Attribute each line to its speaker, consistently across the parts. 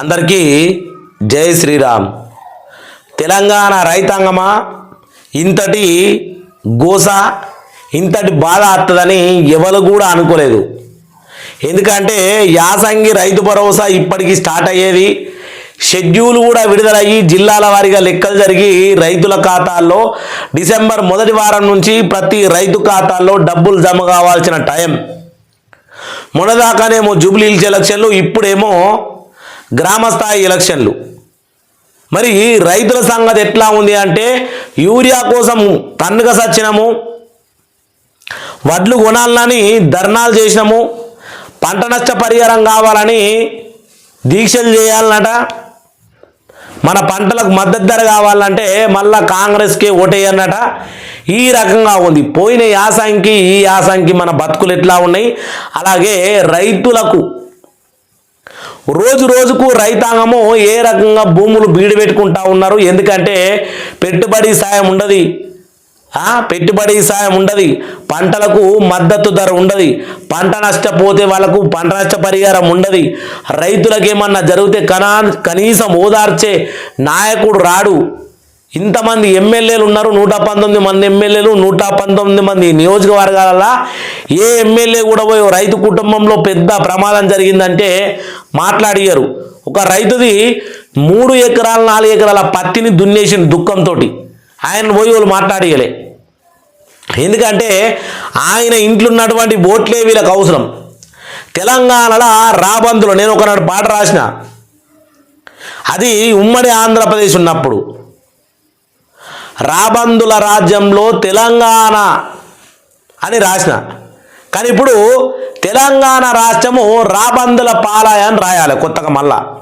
Speaker 1: అందరికీ జై శ్రీరామ్. తెలంగాణ రైతాంగమా ఇంతటి గోస ఇంతటి బాధ వస్తుందని ఎవరు కూడా అనుకోలేదు. ఎందుకంటే యాసంగి రైతు భరోసా ఇప్పటికి స్టార్ట్ అయ్యేది షెడ్యూల్ కూడా విడుదలయ్యి జిల్లాల వారీగా లెక్కలు జరిగి రైతుల ఖాతాల్లో డిసెంబర్ మొదటి వారం నుంచి ప్రతి రైతు ఖాతాల్లో డబ్బులు జమ కావాల్సిన టైం. మొన్నదాకానేమో జూబ్లీ ఇల్చే ఎలక్షన్లు ఇప్పుడేమో గ్రామస్థాయి ఎలక్షన్లు. మరి రైతుల సంగతి ఎట్లా ఉంది అంటే యూరియా కోసం తన్నుక సచ్చినము వడ్లు కొనాలని ధర్నాలు చేసినాము పంట నష్ట పరిహారం కావాలని దీక్షలు చేయాలన్నట. మన పంటలకు మద్దతు ధర కావాలంటే మళ్ళా కాంగ్రెస్కే ఓటేయన్నట. ఈ రకంగా ఉంది. పోయిన యాసంకి ఈ యాసంకి మన బతుకులు ఎట్లా ఉన్నాయి? అలాగే రైతులకు రోజు రోజుకు రైతాంగము ఏ రకంగా భూములు బీడు పెట్టుకుంటా ఉన్నారు? ఎందుకంటే పెట్టుబడి సాయం ఉండదు. పెట్టుబడి సాయం ఉండదు. పంటలకు మద్దతు ధర ఉండదు. పంట నష్టపోతే వాళ్ళకు పంట నష్ట పరిహారం ఉండదు. రైతులకు ఏమన్నా జరిగితే కనా కనీసం ఓదార్చే నాయకుడు రాడు. ఇంతమంది ఎమ్మెల్యేలు ఉన్నారు నూట పంతొమ్మిది మంది ఎమ్మెల్యేలు నూట పంతొమ్మిది మంది నియోజకవర్గాలలో ఏ ఎమ్మెల్యే కూడా పోయి రైతు కుటుంబంలో పెద్ద ప్రమాదం జరిగిందంటే మాట్లాడిగారు ఒక రైతుది మూడు ఎకరాల నాలుగు ఎకరాల పత్తిని దున్నేసిన దుఃఖంతో ఆయన పోయి వాళ్ళు మాట్లాడియలే ఎందుకంటే ఆయన ఇంట్లో ఉన్నటువంటి ఓట్లే వీళ్ళకి అవసరం. తెలంగాణలో రాబందులు నేను ఒకనాడు పాట రాసిన. అది ఉమ్మడి ఆంధ్రప్రదేశ్ ఉన్నప్పుడు. రాబందుల రాజ్యంలో తెలంగాణ అని రాసిన. కానీ ఇప్పుడు తెలంగాణ రాష్ట్రము రాబందుల పాలాయ అని రాయాలి కొత్తగా మళ్ళా.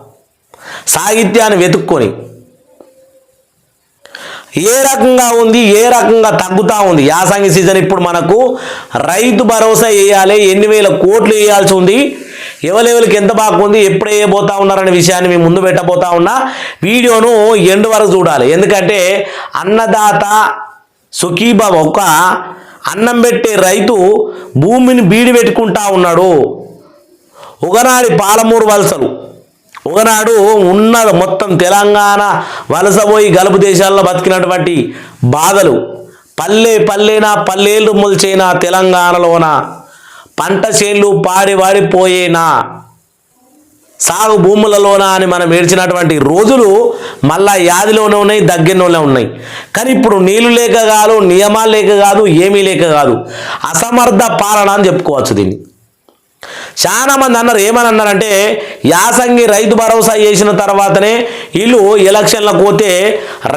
Speaker 1: సాహిత్యాన్ని వెతుక్కొని. ఏ రకంగా ఉంది ఏ రకంగా తగ్గుతూ ఉంది? యాసంగి సీజన్ ఇప్పుడు మనకు రైతు భరోసా వేయాలి ఎన్ని వేల కోట్లు వేయాల్సి ఉంది. ఎవలెవలకి ఎంత బాగుంది ఎప్పుడు వేయబోతా ఉన్నారనే విషయాన్ని మేము ముందు పెట్టబోతా ఉన్నా వీడియోను ఎండ్ వరకు చూడాలి. ఎందుకంటే అన్నదాత సుఖీబాబు ఒక అన్నం పెట్టే రైతు భూమిని బీడి పెట్టుకుంటా ఉన్నాడు. ఒకనాడి పాలమూరు వలసలు ఒకనాడు ఉన్న మొత్తం తెలంగాణ వలస పోయి గలుపు దేశాల్లో బతికినటువంటి బాధలు. పల్లె పల్లెనా పల్లెలు మొల్చేనా తెలంగాణలోన? పంట చేన్లు పాడి పోయేనా? సాగు భూములలోన అని మనం ఏడ్చినటువంటి రోజులు మళ్ళా యాదిలోనే ఉన్నాయి దగ్గరలోనే ఉన్నాయి. కానీ ఇప్పుడు నీళ్ళు లేక కాదు నియమాలు లేక కాదు ఏమీ లేక కాదు. అసమర్థ పాలన అని చెప్పుకోవచ్చు దీన్ని. చాలా మంది అన్నారు ఏమని అన్నారంటే యాసంగి రైతు భరోసా చేసిన తర్వాతనే వీళ్ళు ఎలక్షన్లకు పోతే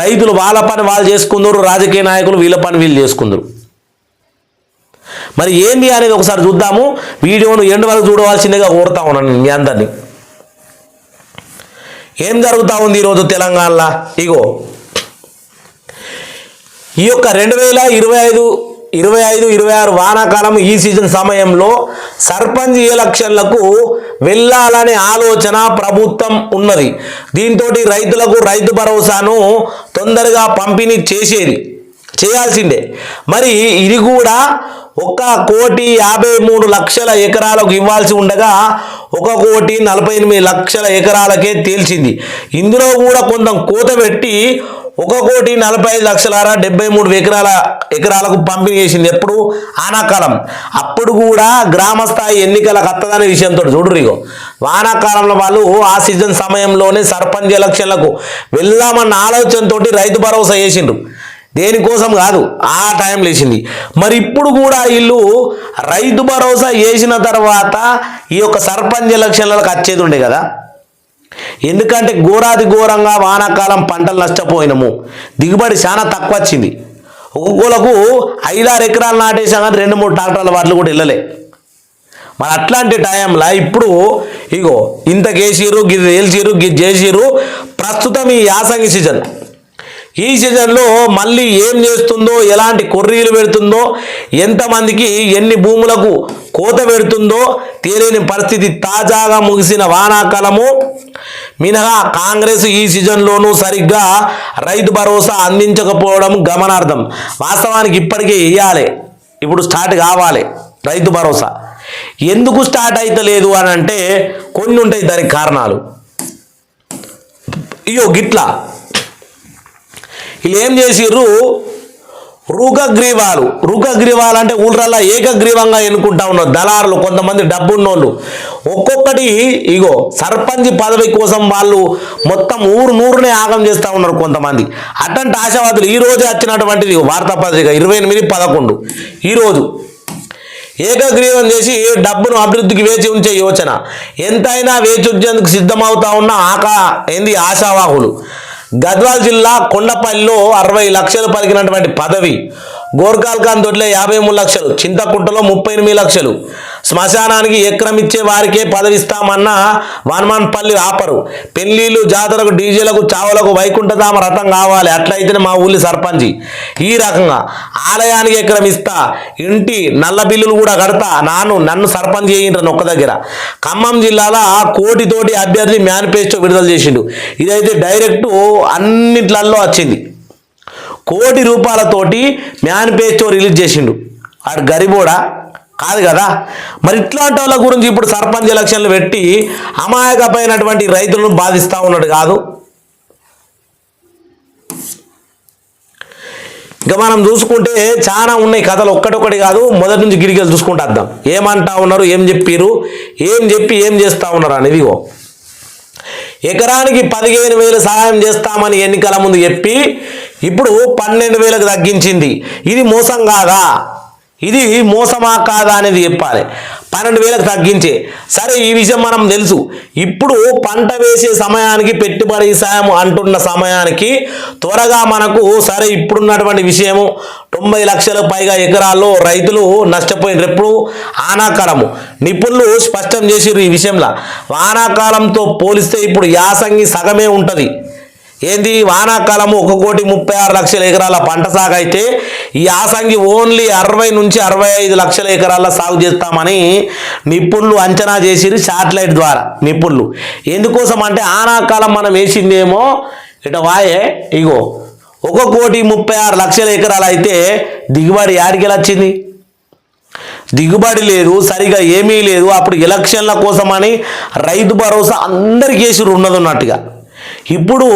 Speaker 1: రైతులు వాళ్ళ పని వాళ్ళు చేసుకుందరు రాజకీయ నాయకులు వీళ్ళ పని వీళ్ళు చేసుకుందరు. మరి ఏంది అనేది ఒకసారి చూద్దాము. వీడియోను ఎండు వరకు చూడవలసిందిగా కోరుతా ఉన్నాను మీ అందరినీ. ఏం జరుగుతూ ఉంది ఈరోజు తెలంగాణలో? ఇగో. ఈ యొక్క రెండు వేల ఇరవై ఐదు ఇరవై ఐదు ఇరవై ఆరు వానాకాలం ఈ సీజన్ సమయంలో సర్పంచ్ ఎలక్షన్లకు వెళ్ళాలనే ఆలోచన ప్రభుత్వం ఉన్నది. దీంతో రైతులకు రైతు భరోసాను తొందరగా పంపిణీ చేసేది చేయాల్సిందే. మరి ఇది కూడా ఒక కోటి యాభై మూడు లక్షల ఎకరాలకు ఇవ్వాల్సి ఉండగా ఒక కోటి నలభై ఎనిమిది లక్షల ఎకరాలకే తేల్చింది. ఇందులో కూడా కొంత కోత పెట్టి ఒక కోటి నలభై ఐదు లక్షల డెబ్బై మూడు ఎకరాల ఎకరాలకు పంపిణీ చేసింది ఎప్పుడు? ఆనాకాలం అప్పుడు కూడా గ్రామ స్థాయి ఎన్నికలకు అత్తదనే విషయంతో చూడరిగో ఇగో. వానాకాలంలో వాళ్ళు ఆ సీజన్ సమయంలోనే సర్పంచ్ ఎలక్షన్లకు వెళ్దామన్న ఆలోచనతోటి రైతు భరోసా చేసిండ్రు. దేనికోసం కాదు ఆ టైం లేచింది. మరి ఇప్పుడు కూడా వీళ్ళు రైతు భరోసా వేసిన తర్వాత ఈ యొక్క సర్పంచ్ ఎలక్షన్లకు వచ్చేది ఉండే కదా. ఎందుకంటే ఘోరాది ఘోరంగా వానాకాలం పంటలు నష్టపోయినాము. దిగుబడి చాలా తక్కువ వచ్చింది ఒక్కొక్కలకు ఐదారు ఎకరాలు నాటేసాం కానీ రెండు మూడు ట్రాక్టర్ల వాటిలు కూడా వెళ్ళలే. మరి అట్లాంటి టైంలో ఇప్పుడు ఇగో ఇంత కేసీరు గిది తేల్చిరు గిది చేసిరు. ప్రస్తుతం ఈ యాసంగి సీజన్. ఈ సీజన్లో మళ్ళీ ఏం చేస్తుందో ఎలాంటి కొర్రీలు పెడుతుందో ఎంతమందికి ఎన్ని భూములకు కోత పెడుతుందో తెలియని పరిస్థితి తాజాగా ముగిసిన వానాకాలము. మినహా కాంగ్రెస్ ఈ సీజన్లోనూ సరిగ్గా రైతు భరోసా అందించకపోవడం గమనార్థం వాస్తవానికి ఇప్పటికే ఇవ్వాలి ఇప్పుడు స్టార్ట్ కావాలి రైతు భరోసా. ఎందుకు స్టార్ట్ అవుతలేదు అని అంటే కొన్ని ఉంటాయి దానికి కారణాలు. ఇయో గిట్లా. వీళ్ళు ఏం చేసిర్రు? రుగగ్రీవాలు. రుగగ్రీవాలు అంటే ఊళ్ళల్లో ఏకగ్రీవంగా ఎన్నుకుంటా ఉన్నారు దళారులు కొంతమంది డబ్బున్నోళ్ళు. ఒక్కొక్కటి ఇగో సర్పంచ్ పదవి కోసం వాళ్ళు మొత్తం ఊరు నూరునే ఆగం చేస్తూ ఉన్నారు కొంతమంది. అటువంటి ఆశావాదులు ఈరోజు రోజే వచ్చినటువంటిది వార్తాపత్రిక ఇరవై ఎనిమిది పదకొండు. ఈరోజు ఏకగ్రీవం చేసి డబ్బును అభివృద్ధికి వేచి ఉంచే యోచన. ఎంతైనా వేచి ఉంచేందుకు సిద్ధమవుతా ఉన్న ఆకా ఏంది ఆశావాహులు. గద్వాల్ జిల్లా కొండపల్లిలో అరవై లక్షలు పలికినటువంటి పదవి. గోర్ఖాల్ఖాన్ దొడ్లే యాభై మూడు లక్షలు చింతకుంటలో ముప్పై ఎనిమిది లక్షలు. శ్మశానానికి ఎక్రమిచ్చే వారికే పదవిస్తామన్న వన్మాన్పల్లి ఆపరు. పెళ్ళిళ్ళు జాతరకు డీజేలకు చావులకు వైకుంఠధామ రథం కావాలి. అట్లయితేనే మా ఊళ్ళి సర్పంచి. ఈ రకంగా ఆలయానికి ఎక్రమిస్తా ఇంటి నల్ల బిల్లులు కూడా కడతా. నాను నన్ను సర్పంచ్ చేయండి ఒక్క దగ్గర. ఖమ్మం జిల్లాలో కోటితోటి అభ్యర్థి మేనిఫెస్టో విడుదల చేసిండు. ఇదైతే డైరెక్ట్ అన్నిట్లల్లో వచ్చింది. కోటి రూపాయలతోటి మేనిఫెస్టో రిలీజ్ చేసిండు. ఆడు గరిబోడా? కాదు కదా? మరి ఇట్లాంటి వాళ్ళ గురించి ఇప్పుడు సర్పంచ్ ఎలక్షన్లు పెట్టి అమాయకమైనటువంటి రైతులను బాధిస్తూ ఉన్నాడు కాదు. ఇంకా మనం చూసుకుంటే చాలా ఉన్నాయి కథలు ఒక్కటొక్కటి కాదు. మొదటి నుంచి గిరికలు చూసుకుంటూ అర్థం ఏమంటా ఉన్నారు ఏం చెప్పిర్రు ఏం చెప్పి ఏం చేస్తా ఉన్నారు అనేది ఇదిగో. ఎకరానికి పదిహేను వేలు సహాయం చేస్తామని ఎన్నికల ముందు చెప్పి ఇప్పుడు పన్నెండు వేలకు తగ్గించింది. ఇది మోసం కాదా? ఇది మోసమా కాదా అనేది చెప్పాలి. పన్నెండు వేలకు తగ్గించే. సరే ఈ విషయం మనం తెలుసు. ఇప్పుడు పంట వేసే సమయానికి పెట్టుబడి సాయం అంటున్న సమయానికి త్వరగా మనకు సరే ఇప్పుడున్నటువంటి విషయము తొంభై లక్షల పైగా ఎకరాల్లో రైతులు నష్టపోయిన ఎప్పుడు? ఆనాకాలము. నిపుణులు స్పష్టం చేసిర్రు ఈ విషయంలో. వానాకాలంతో పోలిస్తే ఇప్పుడు యాసంగి సగమే ఉంటుంది. ఏంది? వానాకాలము ఒక కోటి ముప్పై ఆరు లక్షల ఎకరాల పంట సాగు అయితే ఈ యాసంగి ఓన్లీ అరవై నుంచి అరవై ఐదు లక్షల ఎకరాల సాగు చేస్తామని నిపుణులు అంచనా చేసిరు శాటిలైట్ ద్వారా నిపుణులు ఎందుకోసం అంటే ఆనాకాలం మనం వేసిందేమో ఇట వాయే ఇగో ఒక కోటి ముప్పై ఆరు లక్షల ఎకరాలు అయితే దిగుబడి యాడికి వచ్చింది దిగుబడి లేదు సరిగా ఏమీ లేదు అప్పుడు ఎలక్షన్ల కోసమని రైతు భరోసా అందరికీ వేసి ఉన్నది ఉన్నట్టుగా. ఇప్పుడు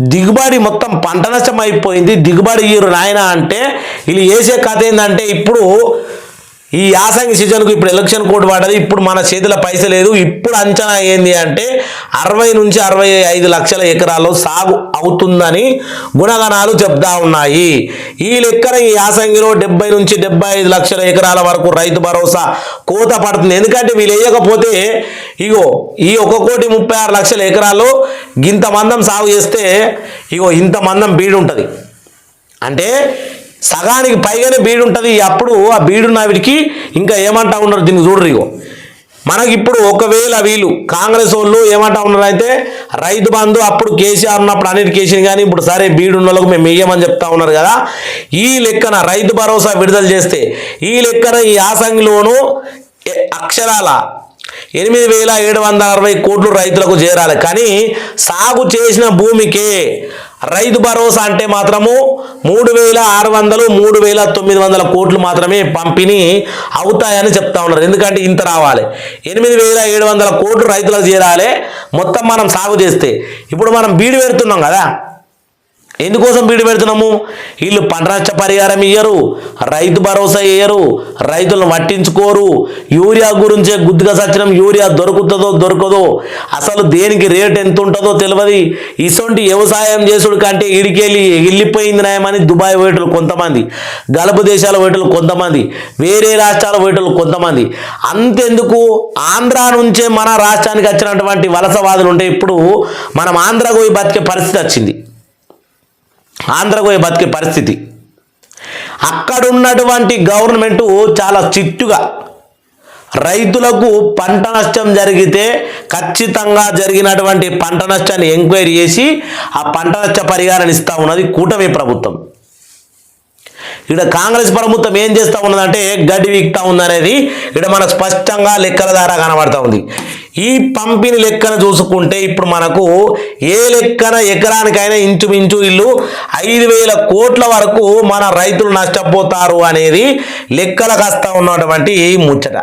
Speaker 1: దిగుబడి మొత్తం పంట నష్టం అయిపోయింది. దిగుబడి ఈరు నాయన అంటే వీళ్ళు వేసే కథ ఏంటంటే ఇప్పుడు ఈ యాసంగి సీజన్కు ఇప్పుడు ఎలక్షన్ కోడ్ పడ్డది ఇప్పుడు మన చేతిలో పైస లేదు. ఇప్పుడు అంచనా ఏంది అంటే అరవై నుంచి అరవై ఐదు లక్షల ఎకరాల్లో సాగు అవుతుందని గుణగణాలు చెప్తా ఉన్నాయి. ఈ లెక్కన ఈ యాసంగిలో డెబ్బై నుంచి డెబ్బై ఐదు లక్షల ఎకరాల వరకు రైతు భరోసా కోత పడుతుంది. ఎందుకంటే వీళ్ళు వేయకపోతే ఇగో ఈ ఒక కోటి ముప్పై ఆరు లక్షల ఎకరాల్లో ఇంత మందం సాగు చేస్తే ఇగో ఇంత మందం బీడు ఉంటుంది అంటే సగానికి పైగానే బీడు ఉంటుంది అప్పుడు ఆ బీడున్న వీడికి ఇంకా ఏమంటా ఉన్నారు దీన్ని చూడరు ఇగో. మనకి ఇప్పుడు ఒకవేళ వీళ్ళు కాంగ్రెస్ వాళ్ళు ఏమంటా ఉన్నారు అయితే రైతు బంధు అప్పుడు కేసీఆర్ ఉన్నప్పుడు అనిల్ కేసీఆర్ కానీ ఇప్పుడు సరే బీడు వాళ్ళకు మేము వెయ్యమని చెప్తా ఉన్నారు కదా. ఈ లెక్కన రైతు భరోసా విడుదల చేస్తే ఈ లెక్కన ఈ యాసంగిలోను అక్షరాల ఎనిమిది వేల ఏడు వందల అరవై కోట్లు రైతులకు చేరాలి. కానీ సాగు చేసిన భూమికే రైతు భరోసా అంటే మాత్రము మూడు వేల ఆరు వందలు మూడు వేల తొమ్మిది వందల కోట్లు మాత్రమే పంపిణీ అవుతాయని చెప్తా ఉన్నారు. ఎందుకంటే ఇంత రావాలి. ఎనిమిది వేల ఏడు వందల కోట్లు రైతులకు చేరాలి. మొత్తం మనం సాగు చేస్తే. ఇప్పుడు మనం బీడు పెడుతున్నాం కదా. ఎందుకోసం బీడు పెడుతున్నాము? వీళ్ళు పంట నష్ట పరిహారం ఇయ్యరు రైతు భరోసా ఇయ్యరు రైతులను పట్టించుకోరు. యూరియా గురించే గుద్దుగా సచ్చినం యూరియా దొరుకుతుందో దొరకదో అసలు దేనికి రేట్ ఎంత ఉంటుందో తెలియదు. ఇసొంటి వ్యవసాయం చేసుడు కంటే ఇడికెళ్ళి వెళ్ళిపోయింది నాయమని దుబాయ్ వేటలు కొంతమంది గల్ఫ్ దేశాల వేటలు కొంతమంది వేరే రాష్ట్రాల వేటలు కొంతమంది. అంతెందుకు? ఆంధ్ర నుంచే మన రాష్ట్రానికి వచ్చినటువంటి వలసవాదులు ఉంటే ఇప్పుడు మనం ఆంధ్రకు పోయి బతికే పరిస్థితి వచ్చింది. ఆంధ్రకు పోయి బతికే పరిస్థితి. అక్కడున్నటువంటి గవర్నమెంట్ చాలా చిట్టుగా రైతులకు పంట నష్టం జరిగితే ఖచ్చితంగా జరిగినటువంటి పంట నష్టాన్ని ఎంక్వైరీ చేసి ఆ పంట నష్ట పరిహారాన్ని ఇస్తా ఉన్నది కూటమి ప్రభుత్వం. ఇక్కడ కాంగ్రెస్ ప్రభుత్వం ఏం చేస్తూ ఉన్నదంటే గడ్డి వీక్తా ఉందనేది ఇక్కడ మనకు స్పష్టంగా లెక్కల ద్వారా కనబడతా ఉంది. ఈ పంపిణీ లెక్కన చూసుకుంటే ఇప్పుడు మనకు ఏ లెక్కన ఎకరానికైనా ఇంచుమించు ఇల్లు ఐదు వేల కోట్ల వరకు మన రైతులు నష్టపోతారు అనేది లెక్కలకు వస్తా ఉన్నటువంటి ముచ్చట.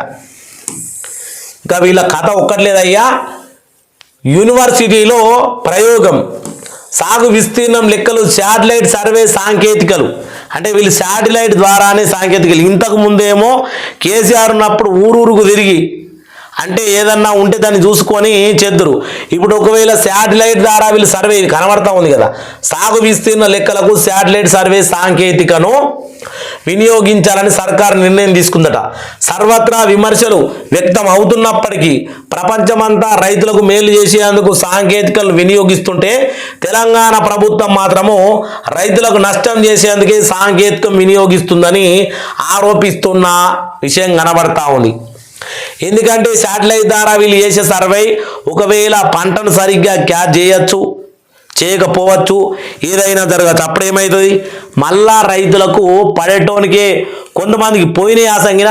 Speaker 1: ఇంకా వీళ్ళ కథ ఒక్కట్లేదయ్యా యూనివర్సిటీలో ప్రయోగం. సాగు విస్తీర్ణం లెక్కలు శాటిలైట్ సర్వే సాంకేతికలు. అంటే వీళ్ళు శాటిలైట్ ద్వారానే సాంకేతికలు. ఇంతకు ముందేమో కేసీఆర్ ఉన్నప్పుడు ఊరూరుకు తిరిగి అంటే ఏదన్నా ఉంటే దాన్ని చూసుకొని చేద్దరు. ఇప్పుడు ఒకవేళ శాటిలైట్ ద్వారా వీళ్ళు సర్వే కనబడతా ఉంది కదా. సాగు విస్తీర్ణ లెక్కలకు శాటిలైట్ సర్వే సాంకేతికను వినియోగించాలని సర్కారు నిర్ణయం తీసుకుందట. సర్వత్రా విమర్శలు వ్యక్తం అవుతున్నప్పటికీ ప్రపంచమంతా రైతులకు మేలు చేసేందుకు సాంకేతికలు వినియోగిస్తుంటే తెలంగాణ ప్రభుత్వం మాత్రము రైతులకు నష్టం చేసేందుకే సాంకేతికం వినియోగిస్తుందని ఆరోపిస్తున్న విషయం కనబడతా ఉంది. ఎందుకంటే శాటిలైట్ ద్వారా వీళ్ళు చేసే సర్వే ఒకవేళ పంటను సరిగ్గా క్యాచ్ చేయొచ్చు చేయకపోవచ్చు. ఏదైనా జరగచ్చు అప్పుడు ఏమవుతుంది మళ్ళా రైతులకు పడేటోనికే కొంతమందికి పోయిన ఆసంగిన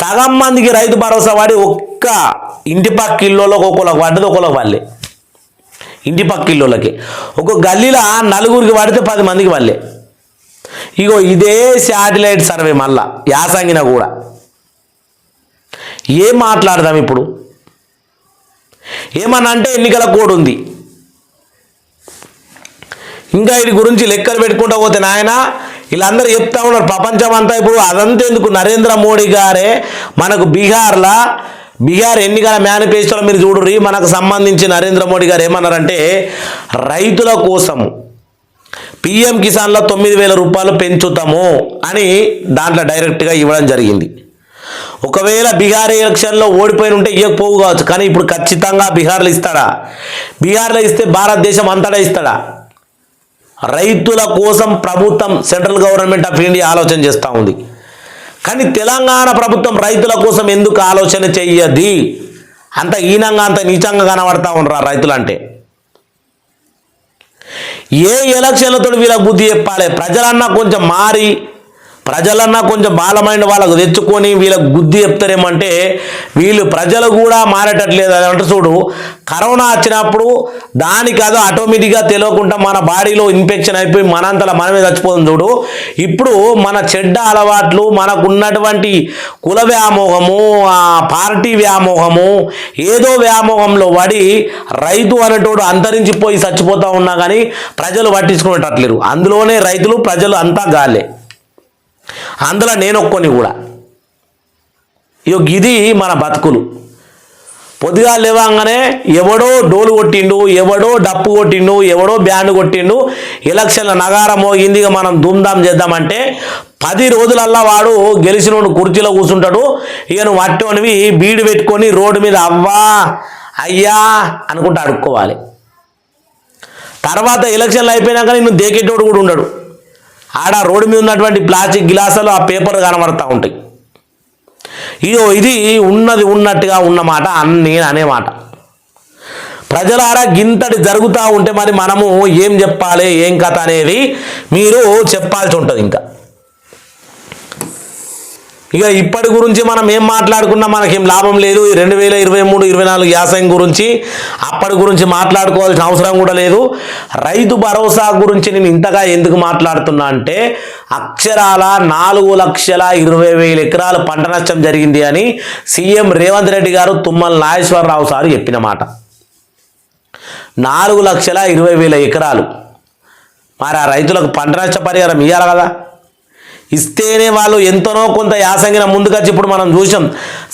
Speaker 1: సగం మందికి రైతు భరోసా పడి ఒక్క ఇంటి పక్క ఇల్లులకు ఒకళ్ళకి పడ్డది ఒకళ్ళకి వాళ్ళే ఇంటి పక్క ఇల్లులకి. ఒక గల్లీలో నలుగురికి పడితే పది మందికి వాళ్ళే ఇగో ఇదే శాటిలైట్ సర్వే మళ్ళా యాసంగిన కూడా. ఏం మాట్లాడదాం ఇప్పుడు? ఏమన్నా అంటే ఎన్నికల కోడ్ ఉంది. ఇంకా వీటి గురించి లెక్కలు పెట్టుకుంటా పోతే నాయన వీళ్ళందరూ చెప్తా ఉన్నారు ప్రపంచం అంతా ఇప్పుడు అదంతా ఎందుకు? నరేంద్ర మోడీ గారే మనకు బీహార్లా బీహార్ ఎన్నికల మేనిఫెస్టోలో మీరు చూడుర్రి మనకు సంబంధించి నరేంద్ర మోడీ గారు ఏమన్నారంటే రైతుల కోసము పిఎం కిసాన్లో తొమ్మిది వేల రూపాయలు పెంచుతాము అని దాంట్లో డైరెక్ట్గా ఇవ్వడం జరిగింది. ఒకవేళ బీహార్ ఎలక్షన్లో ఓడిపోయి ఉంటే ఇవ్వకపోవు కావచ్చు కానీ ఇప్పుడు ఖచ్చితంగా బీహార్లో ఇస్తాడా? బీహార్లో ఇస్తే భారతదేశం అంతటా ఇస్తాడా? రైతుల కోసం ప్రభుత్వం సెంట్రల్ గవర్నమెంట్ ఆఫ్ ఇండియా ఆలోచన చేస్తూ ఉంది. కానీ తెలంగాణ ప్రభుత్వం రైతుల కోసం ఎందుకు ఆలోచన చెయ్యది? అంత హీనంగా అంత నీచంగా కనబడతా ఉండరా రైతులంటే. ఏ ఎలక్షన్లతో వీళ్ళకి బుద్ధి చెప్పాలి? ప్రజలన్నా కొంచెం మారి ప్రజలన్నా కొంచెం బాలమైన వాళ్ళకు తెచ్చుకొని వీళ్ళకి బుద్ధి చెప్తారేమంటే వీళ్ళు ప్రజలు కూడా మారేటట్లేదు. అది అంటే చూడు కరోనా వచ్చినప్పుడు దానికి కాదు ఆటోమేటిక్గా తెలియకుండా మన బాడీలో ఇన్ఫెక్షన్ అయిపోయి మనంతలా మనమే చచ్చిపోతుంది చూడు. ఇప్పుడు మన చెడ్డ అలవాట్లు మనకు ఉన్నటువంటి కుల వ్యామోహము పార్టీ వ్యామోహము ఏదో వ్యామోహంలో పడి రైతు అనేటోడు అంతరించిపోయి చచ్చిపోతా ఉన్నా కానీ ప్రజలు పట్టించుకునేటట్లేరు. అందులోనే రైతులు ప్రజలు అంతా గాలే. అందులో నేను ఒక్కొని కూడా. ఇగో ఇది మన బతుకులు. పొద్దుగా లేవంగానే ఎవడో డోలు కొట్టిండు ఎవడో డప్పు కొట్టిండు ఎవడో బ్యాండ్ కొట్టిండు ఎలక్షన్ల నగారం మోగింది ఇక మనం ధూమ్ధాం చేద్దామంటే పది రోజులల్లా వాడు గెలిచినోడు కుర్చీలో కూర్చుంటాడు ఇక నువ్వు అట్టోనివి బీడు పెట్టుకొని రోడ్డు మీద అవ్వా అయ్యా అనుకుంటా అడుక్కోవాలి. తర్వాత ఎలక్షన్లు అయిపోయినాక నిన్ను దేకేటోడు కూడా ఉండడు. ఆడ రోడ్డు మీద ఉన్నటువంటి ప్లాస్టిక్ గ్లాసులు ఆ పేపర్ కనబడతా ఉంటాయి. ఇదో ఇది ఉన్నది ఉన్నట్టుగా ఉన్నమాట అన్ని అనే మాట. ప్రజలారా గింతటి జరుగుతూ ఉంటే మరి మనము ఏం చెప్పాలి ఏం కథ అనేది మీరు చెప్పాల్సి ఉంటుంది ఇంకా. ఇక ఇప్పటి గురించి మనం ఏం మాట్లాడుకున్నా మనకేం లాభం లేదు. రెండు వేల ఇరవై మూడు ఇరవై నాలుగు యాసంగి గురించి అప్పటి గురించి మాట్లాడుకోవాల్సిన అవసరం కూడా లేదు. రైతు భరోసా గురించి నేను ఇంతగా ఎందుకు మాట్లాడుతున్నా అంటే అక్షరాల నాలుగు లక్షల ఇరవై వేల ఎకరాలు పంట నష్టం జరిగింది అని సీఎం రేవంత్ రెడ్డి గారు తుమ్మల నాగేశ్వరరావు సారు చెప్పిన మాట. నాలుగు లక్షల ఇరవై వేల ఎకరాలు. మరి ఆ రైతులకు పంట నష్ట పరిహారం ఇవ్వాలి కదా. ఇస్తేనే వాళ్ళు ఎంతనో కొంత యాసంగిన ముందుకొచ్చి ఇప్పుడు మనం చూసాం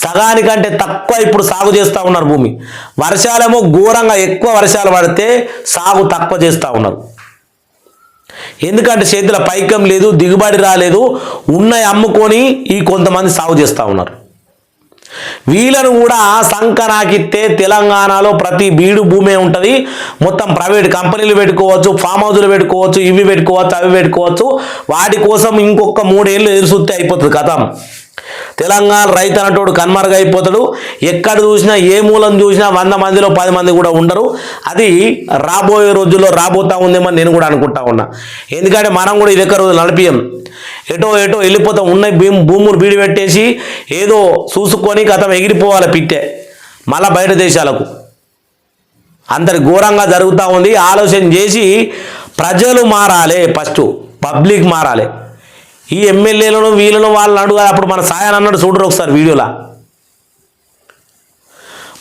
Speaker 1: సగానికంటే తక్కువ ఇప్పుడు సాగు చేస్తూ ఉన్నారు భూమి. వర్షాలేమో ఘోరంగా ఎక్కువ వర్షాలు పడితే సాగు తక్కువ చేస్తూ ఉన్నారు. ఎందుకంటే చేతుల పైకం లేదు దిగుబడి రాలేదు ఉన్నాయి అమ్ముకొని ఈ కొంతమంది సాగు చేస్తూ ఉన్నారు. వీళ్ళను కూడా సంకనాకిస్తే తెలంగాణలో ప్రతి బీడు భూమే ఉంటుంది. మొత్తం ప్రైవేట్ కంపెనీలు పెట్టుకోవచ్చు ఫామ్ హౌస్లు పెట్టుకోవచ్చు ఇవి పెట్టుకోవచ్చు అవి పెట్టుకోవచ్చు. వాటి కోసం ఇంకొక మూడేళ్ళు ఎదురుసుత్తే అయిపోతుంది కథం. తెలంగాణ రైతు అన్నటోడు కన్మరుగు ఎక్కడ చూసినా ఏ మూలం చూసినా వంద మందిలో పది మంది కూడా ఉండరు. అది రాబోయే రోజుల్లో రాబోతా ఉందేమని నేను కూడా అనుకుంటా ఉన్నా. ఎందుకంటే మనం కూడా ఇది ఎక్కడ రోజులు నడిపియం. ఎటో ఎటో వెళ్ళిపోతాం ఉన్న భూమి భూములు బీడి పెట్టేసి ఏదో చూసుకొని గతం ఎగిరిపోవాలి పిట్టే. మళ్ళా బయట దేశాలకు. అందరి ఘోరంగా జరుగుతూ ఉంది. ఆలోచన చేసి ప్రజలు మారాలి ఫస్ట్. పబ్లిక్ మారాలి. ఈ ఎమ్మెల్యేలను వీళ్ళను వాళ్ళని అడుగు అప్పుడు మన సాయాన్ని అన్నాడు చూడరు ఒకసారి వీడియోలా.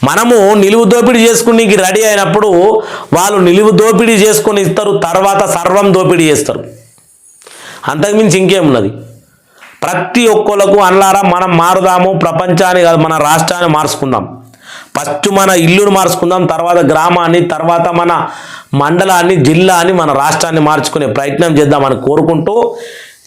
Speaker 1: మనము నిలువు దోపిడీ చేసుకునేకి రెడీ అయినప్పుడు వాళ్ళు నిలువు దోపిడీ చేసుకొని ఇస్తారు తర్వాత సర్వం దోపిడీ చేస్తారు. అంతకుమించి ఇంకేమున్నది? ప్రతి ఒక్కళ్ళకు అన్లారా మనం మారుదాము ప్రపంచాన్ని కాదు మన రాష్ట్రాన్ని మార్చుకుందాం. ఫస్ట్ మన ఇల్లును మార్చుకుందాం తర్వాత గ్రామాన్ని తర్వాత మన మండలాన్ని జిల్లాని మన రాష్ట్రాన్ని మార్చుకునే ప్రయత్నం చేద్దామని కోరుకుంటూ